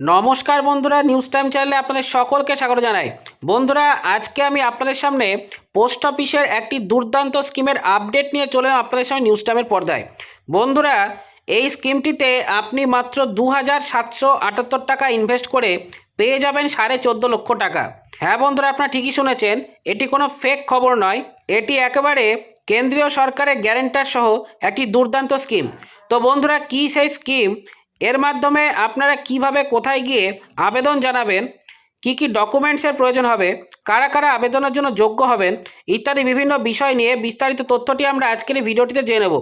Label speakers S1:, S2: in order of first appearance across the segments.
S1: নমস্কার বন্ধুরা news time চ্যানেলে আপনাদের সকলকে স্বাগত জানাই। বন্ধুরা, আজকে আমি আপনাদের সামনে পোস্ট অফিসের একটি দুর্দান্ত স্কিমের আপডেট নিয়ে চলে আপনাদের সামনে নিউজ টাইমের পর্দায়। বন্ধুরা, এই স্কিমটিতে আপনি মাত্র দু হাজার সাতশো আটাত্তর টাকা ইনভেস্ট করে পেয়ে যাবেন সাড়ে চোদ্দ লক্ষ টাকা। হ্যাঁ বন্ধুরা, আপনারা ঠিকই শুনেছেন, এটি কোনো ফেক খবর নয়, এটি একেবারে কেন্দ্রীয় সরকারের গ্যারেন্টার সহ একটি দুর্দান্ত স্কিম। তো বন্ধুরা, কী সেই স্কিম? এর মাধ্যমে আপনারা কীভাবে কোথায় গিয়ে আবেদন জানাবেন, কি কি ডকুমেন্টসের প্রয়োজন হবে, কারা কারা আবেদনের জন্য যোগ্য হবেন, ইত্যাদি বিভিন্ন বিষয় নিয়ে বিস্তারিত তথ্যটি আমরা আজকের এই ভিডিওটিতে জেনে নেব।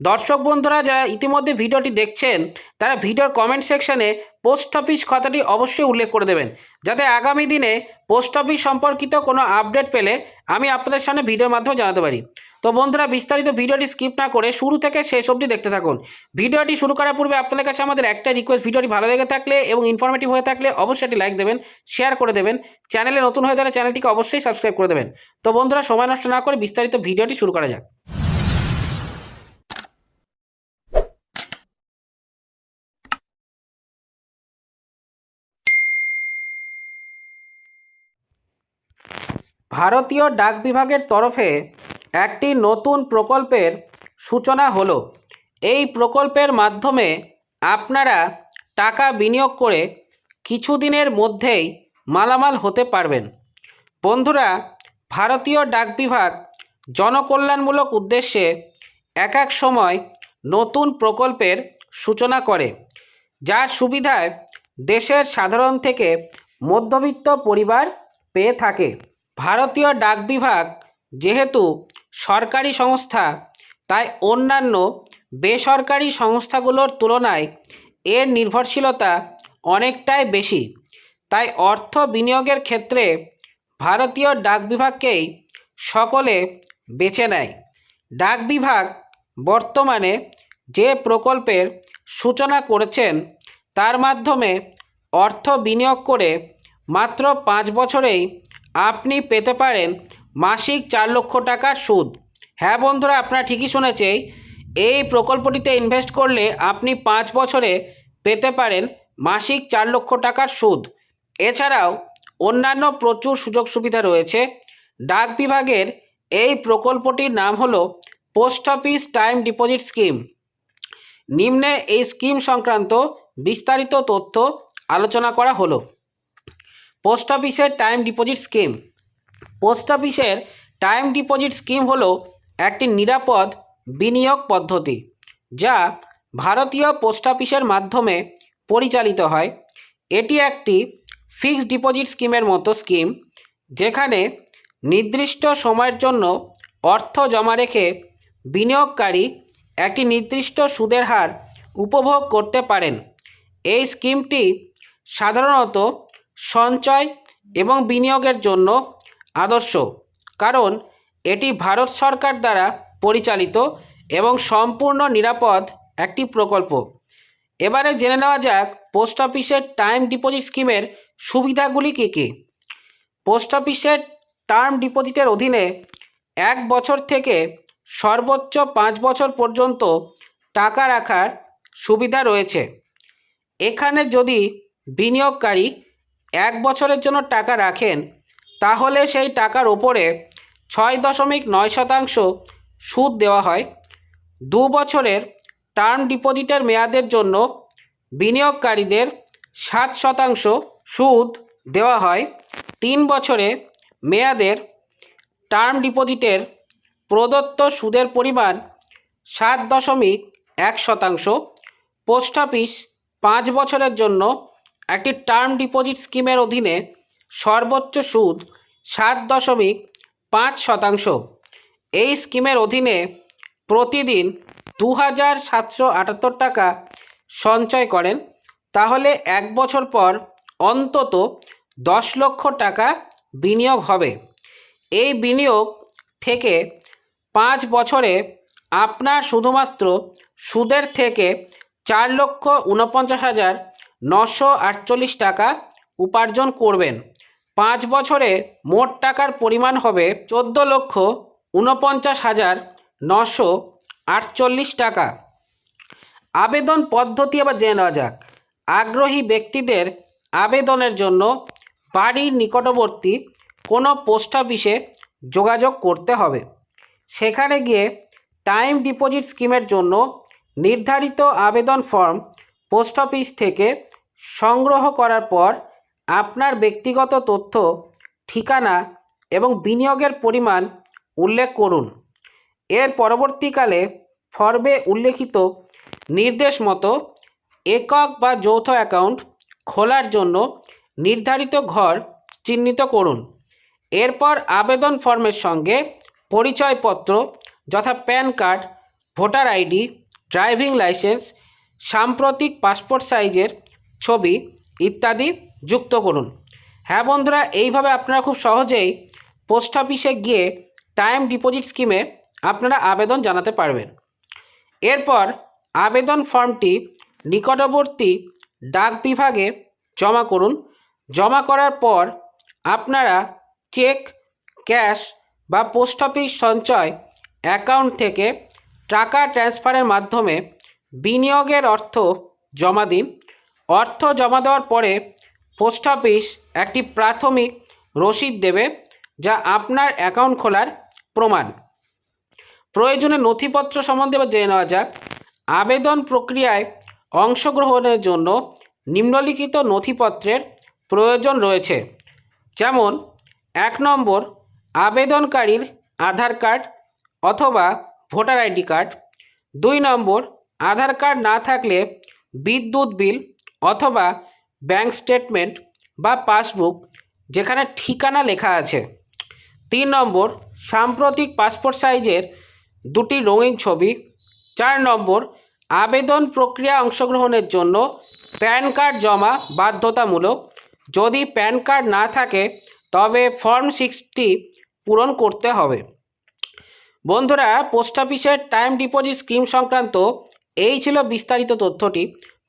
S1: দর্শক বন্ধুরা, যারা ইতিমধ্যে ভিডিওটি দেখছেন, তারা ভিডিওর কমেন্ট সেকশানে পোস্ট অফিস কথাটি অবশ্যই উল্লেখ করে দেবেন। যাতে আগামী দিনে পোস্ট অফিস সম্পর্কিত কোনো আপডেট পেলে আমি আপনাদের সামনে ভিডিওর মাধ্যমে জানাতে পারি। তো বন্ধুরা, বিস্তারিত ভিডিওটি স্কিপ না করে শুরু থেকে শেষ অবধি দেখতে থাকুন। ভিডিওটি শুরু করার পূর্বে আপনাদের কাছে আমাদের একটা রিকোয়েস্ট ভিডিওটি ভালো লেগে থাকলে এবং ইনফরমেটিভ হয়ে থাকলে অবশ্যই একটি লাইক দেবেন শেয়ার করে দেবেন। চ্যানেলে নতুন হয়ে থাকলে চ্যানেলটিকে অবশ্যই সাবস্ক্রাইব করে দেবেন। তো বন্ধুরা, সময় নষ্ট না করে বিস্তারিত ভিডিওটি শুরু করা যাক। ভারতীয় ডাক বিভাগের তরফে একটি নতুন প্রকল্পের সূচনা হলো। এই প্রকল্পের মাধ্যমে আপনারা টাকা বিনিয়োগ করে কিছুদিনের মধ্যেই মালামাল হতে পারবেন। বন্ধুরা, ভারতীয় ডাক বিভাগ জনকল্যাণমূলক উদ্দেশ্যে এক এক সময় নতুন প্রকল্পের সূচনা করে, যার সুবিধায় দেশের সাধারণ থেকে মধ্যবিত্ত পরিবার পেয়ে থাকে। ভারতীয় ডাক বিভাগ যেহেতু সরকারি সংস্থা, তাই অন্যান্য বেসরকারি সংস্থাগুলোর তুলনায় এর নির্ভরশীলতা অনেকটাই বেশি। তাই অর্থ বিনিয়োগের ক্ষেত্রে ভারতীয় ডাক বিভাগকেই সকলে বেছে নেয়। ডাক বিভাগ বর্তমানে যে প্রকল্পের সূচনা করেছেন, তার মাধ্যমে অর্থ বিনিয়োগ করে মাত্র পাঁচ বছরেই আপনি পেতে পারেন মাসিক চার লক্ষ টাকার সুদ। হ্যাঁ বন্ধুরা, আপনারা ঠিকই শুনেছে, এই প্রকল্পটিতে ইনভেস্ট করলে আপনি পাঁচ বছরে পেতে পারেন মাসিক চার লক্ষ টাকার সুদ। এছাড়াও অন্যান্য প্রচুর সুযোগ সুবিধা রয়েছে। ডাক বিভাগের এই প্রকল্পটির নাম হলো post office time deposit scheme নিম্নে এই স্কিম সংক্রান্ত বিস্তারিত তথ্য আলোচনা করা হলো। পোস্ট অফিসের টাইম ডিপোজিট স্কিম। পোস্ট অফিসের টাইম ডিপোজিট স্কিম হলো একটি নিরাপদ বিনিয়োগ পদ্ধতি, যা ভারতীয় পোস্ট অফিসের মাধ্যমে পরিচালিত হয়। এটি একটি ফিক্সড ডিপোজিট স্কিমের মতো স্কিম, যেখানে নির্দিষ্ট সময়ের জন্য অর্থ জমা রেখে বিনিয়োগকারী একটি নির্দিষ্ট সুদের হার উপভোগ করতে পারেন। এই স্কিমটি সাধারণত সঞ্চয় এবং বিনিয়োগের জন্য আদর্শ, কারণ এটি ভারত সরকার দ্বারা পরিচালিত এবং সম্পূর্ণ নিরাপদ একটি প্রকল্প। এবারে জেনে নেওয়া যাক পোস্ট অফিসের টাইম ডিপোজিট স্কিমের সুবিধাগুলি কী কী। পোস্ট অফিসের টার্ম ডিপোজিটের অধীনে এক বছর থেকে সর্বোচ্চ পাঁচ বছর পর্যন্ত টাকা রাখার সুবিধা রয়েছে। এখানে যদি বিনিয়োগকারী এক বছরের জন্য টাকা রাখেন, তাহলে সেই টাকার ওপরে ছয় দশমিক নয় শতাংশ সুদ দেওয়া হয়। দু বছরের টার্ম ডিপোজিটের মেয়াদের জন্য বিনিয়োগকারীদের সাত শতাংশ সুদ দেওয়া হয়। তিন বছরে মেয়াদের টার্ম ডিপোজিটের প্রদত্ত সুদের পরিমাণ সাত দশমিক এক শতাংশ। পোস্ট অফিস পাঁচ বছরের জন্য একটি টার্ম ডিপোজিট স্কিমের অধীনে সর্বোচ্চ সুদ সাত দশমিক পাঁচ শতাংশ। এই স্কিমের অধীনে প্রতিদিন দু হাজার সাতশো আটাত্তর টাকা সঞ্চয় করেন। তাহলে এক বছর পর অন্তত দশ লক্ষ টাকা বিনিয়োগ হবে। এই বিনিয়োগ থেকে পাঁচ বছরে আপনার শুধুমাত্র সুদের থেকে চার লক্ষ উনপঞ্চাশ হাজার নশো আটচল্লিশ টাকা উপার্জন করবেন। পাঁচ বছরে মোট টাকার পরিমাণ হবে চোদ্দ লক্ষ উনপঞ্চাশ হাজার নশো আটচল্লিশ টাকা। আবেদন পদ্ধতি আবার জেনে নেওয়া যাক। আগ্রহী ব্যক্তিদের আবেদনের জন্য বাড়ির নিকটবর্তী কোনো পোস্ট অফিসে যোগাযোগ করতে হবে। সেখানে গিয়ে টাইম ডিপোজিট স্কিমের জন্য নির্ধারিত আবেদন ফর্ম পোস্ট অফিস থেকে সংগ্রহ করার পর আপনার ব্যক্তিগত তথ্য, ঠিকানা এবং বিনিয়োগের পরিমাণ উল্লেখ করুন। এর পরবর্তীকালে ফর্মে উল্লেখিত নির্দেশ মতো একক বা যৌথ অ্যাকাউন্ট খোলার জন্য নির্ধারিত ঘর চিহ্নিত করুন। এরপর আবেদন ফর্মের সঙ্গে পরিচয়পত্র যথা pan card, voter ID, driving licence, সাম্প্রতিক পাসপোর্ট সাইজের ছবি ইত্যাদি যুক্ত করুন। হ্যাঁ বন্ধুরা, এইভাবে আপনারা খুব সহজেই পোস্ট অফিসে গিয়ে টাইম ডিপোজিট স্কিমে আপনারা আবেদন জানাতে পারবেন। এরপর আবেদন ফর্মটি নিকটবর্তী ডাক বিভাগে জমা করুন। জমা করার পর আপনারা চেক, ক্যাশ বা পোস্ট অফিস সঞ্চয় অ্যাকাউন্ট থেকে টাকা ট্রান্সফারের মাধ্যমে বিনিয়োগের অর্থ জমা দিন। অর্থ জমা দেওয়ার পরে পোস্ট অফিস একটি প্রাথমিক রসিদ দেবে যা আপনার অ্যাকাউন্ট খোলার প্রমাণ। প্রয়োজনে নথিপত্র সম্বন্ধে এবার জেনে নেওয়া যাক। আবেদন প্রক্রিয়ায় অংশগ্রহণের জন্য নিম্নলিখিত নথিপত্রের প্রয়োজন রয়েছে। যেমন, এক নম্বর, আবেদনকারীর আধার কার্ড অথবা ভোটার আইডি কার্ড। দুই নম্বর, আধার কার্ড না থাকলে বিদ্যুৎ বিল অথবা ব্যাংক স্টেটমেন্ট বা পাসবুক যেখানে ঠিকানা লেখা আছে। তিন নম্বর, সাম্প্রতিক পাসপোর্ট সাইজের দুটি রঙিন ছবি। চার নম্বর, আবেদন প্রক্রিয়া অংশগ্রহণের জন্য প্যান কার্ড জমা বাধ্যতামূলক। যদি প্যান কার্ড না থাকে, তবে ফর্ম সিক্সটি পূরণ করতে হবে। বন্ধুরা, পোস্ট অফিসের টাইম ডিপোজিট স্কিম সংক্রান্ত এই ছিল বিস্তারিত তথ্যটি।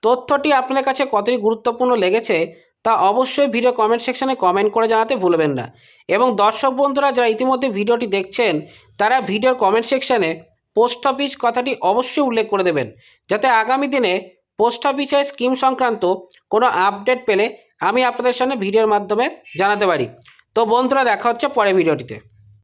S1: তথ্যটি আপনার কাছে কতই গুরুত্বপূর্ণ লেগেছে তা অবশ্যই ভিডিও কমেন্ট সেকশনে কমেন্ট করে জানাতে ভুলবেন না। এবং দর্শক বন্ধুরা, যারা ইতিমধ্যে ভিডিওটি দেখছেন, তারা ভিডিওর কমেন্ট সেকশনে পোস্ট অফিস কথাটি অবশ্যই উল্লেখ করে দেবেন, যাতে আগামী দিনে পোস্ট অফিসের স্কিম সংক্রান্ত কোনো আপডেট পেলে আমি আপনাদের সামনে ভিডিওর মাধ্যমে জানাতে পারি। তো বন্ধুরা, দেখা হচ্ছে পরে ভিডিওটিতে।